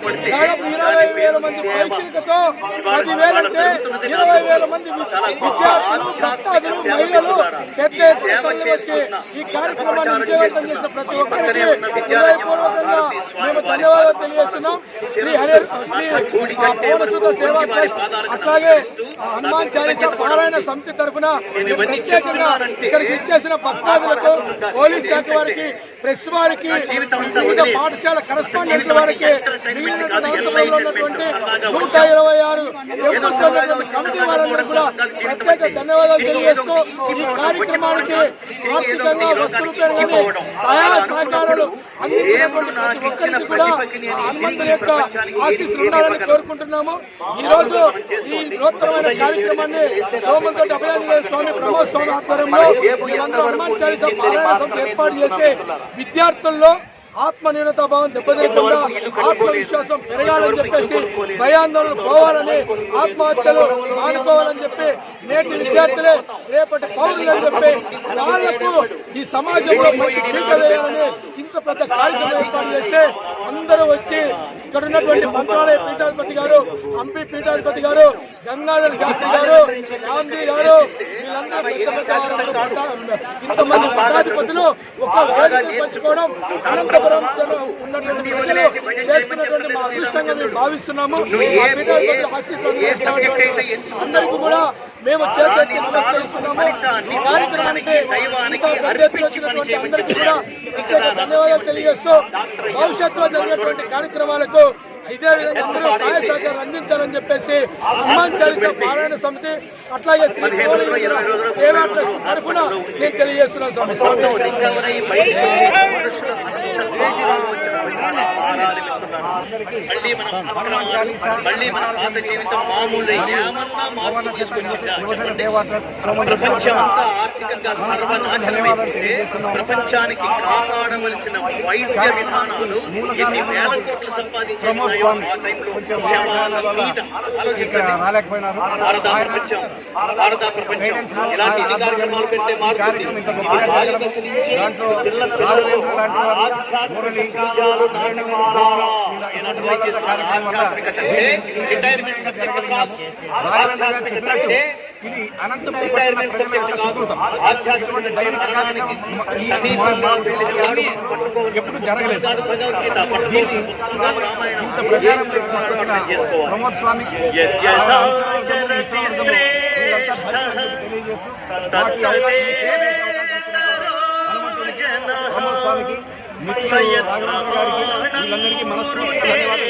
దాదాపు ఇరవై వేల మంది పైచికతో పదివేలంటే ఇరవై వేల మంది విద్యార్థులు భక్తాదులు మహిళలు పెద్ద ఎత్తున తరలి వచ్చి ఈ కార్యక్రమాన్ని విజయవంతం చేసిన ప్రతి ఒక్కరికి హృదయపూర్వకంగా మేము ధన్యవాదాలు తెలియజేస్తున్నాం. శ్రీ హరి శ్రీ పౌరసుత సేవా ట్రస్ట్ అట్లాగే హనుమాన్ చాలీసా పారాయణ సమితి తరఫున ప్రత్యేకంగా ఇక్కడికి ఇచ్చేసిన భక్తాదులకు పోలీస్ శాఖ వారికి ప్రెస్ వారికి వివిధ పాఠశాల కరస్పాండెంట్ల వారికి మిగిలినటువంటి అనంతపురంలో ఉన్నటువంటి నూట ఇరవై ఆరు టెంపుల్స్లో ఉన్నటువంటి కమిటీ వారందరూ కూడా ప్రత్యేక ధన్యవాదాలు తెలియజేస్తూ ఈ కార్యక్రమానికి ఆర్థికంగా వస్తువులు కానీ సహాయ సహకారాలు అందించినటువంటి ప్రతి ఒక్కరికి కూడా ఆ హనుమంతుని యొక్క ఆశీస్సులు ఉండాలని కోరుకుంటున్నాము. ఈ రోజు ఈ నూతనమైన కార్యక్రమాన్ని సోమంతోటి అభయాంజనేయ స్వామి ప్రమోద్ స్వామి ఆధ్వర్యంలో మేమందరం హనుమాన్ చాలీసా పారాయణ సభ ఏర్పాటు చేసి విద్యార్థుల్లో ఆత్మ భావం దెబ్బతినకుండా ఆత్మవిశ్వాసం పెరగాలని చెప్పేసి భయాందోళన పోవాలని ఆత్మహత్యలు మానుకోవాలని చెప్పి నేటి విద్యార్థులే రేపటి పౌరులు అని చెప్పి వాళ్ళకు ఈ సమాజంలో మంచి పీట వేయాలని ఇంత పెద్ద కార్యక్రమం ఏర్పాటు చేస్తే అందరూ వచ్చి ఇక్కడ ఉన్నటువంటి మంత్రాలయ పీఠాధిపతి గారు హంపి పీఠాధిపతి గారు గంగాధర శాస్త్రి గారు శాంతి గారు ఇంతమంది ఒక వేదిక పంచుకోవడం అనంతపురం జనం ఉన్నటువంటి ప్రజలు చేసుకున్నటువంటి మా అదృష్టంగా మేము భావిస్తున్నాము. అందరికీ కూడా మేము చేతి నమస్కరిస్తున్నాము. ఈ కార్యక్రమానికి వచ్చినటువంటి అందరికీ కూడా ధన్యవాదాలు తెలియజేస్తూ భవిష్యత్తులో జరిగేటువంటి కార్యక్రమాలకు ఇదే విధంగా అందరూ సహాయ సహకారం అందించాలని చెప్పేసి హనుమాన్ చాలీసా పారాయణ సమితి అట్లాగే శ్రీ సేవా ట్రస్ట్ తరఫున నేను తెలియజేస్తున్నాను స్వామి రికవరీ బయట మనుషుల మనస్తత్వం మళ్ళీ మన అక్రమం, మళ్ళీ మన పాత జీవితం మామూలు ఏమన్నా మార్పు తీసుకొచ్చిందా చెప్పండి. ప్రపంచమంతా ఆర్థికంగా సర్వనాశనమైతే ప్రపంచానికి కాపాడవలసిన వైద్య విధానాలు ఎన్ని వేల కోట్లు సంపాదించేస్తున్నాయో ఆ టైంలో శవాల మీద ఆలోచించండి. రాలేకపోయినారు. భారత ప్రపంచం భారత ప్రపంచం. ఇలాంటి ఎన్ని కార్యక్రమాలు నుంచి పిల్ల పిల్లలు ఆధ్యాత్మిక బీజాలు రిటైర్మెంట్ సబ్జెక్ట్ కాదు అంటే ఇది అనంతపురం ఎప్పుడు జరగలేదు. ఇంత ప్రచారం ప్రమోద్ స్వామి తెలియజేస్తూ ప్రమోద్ స్వామికి मित्र राघवेंद्र गार्गी लंदन की मनस्फूर्ति धन्यवाद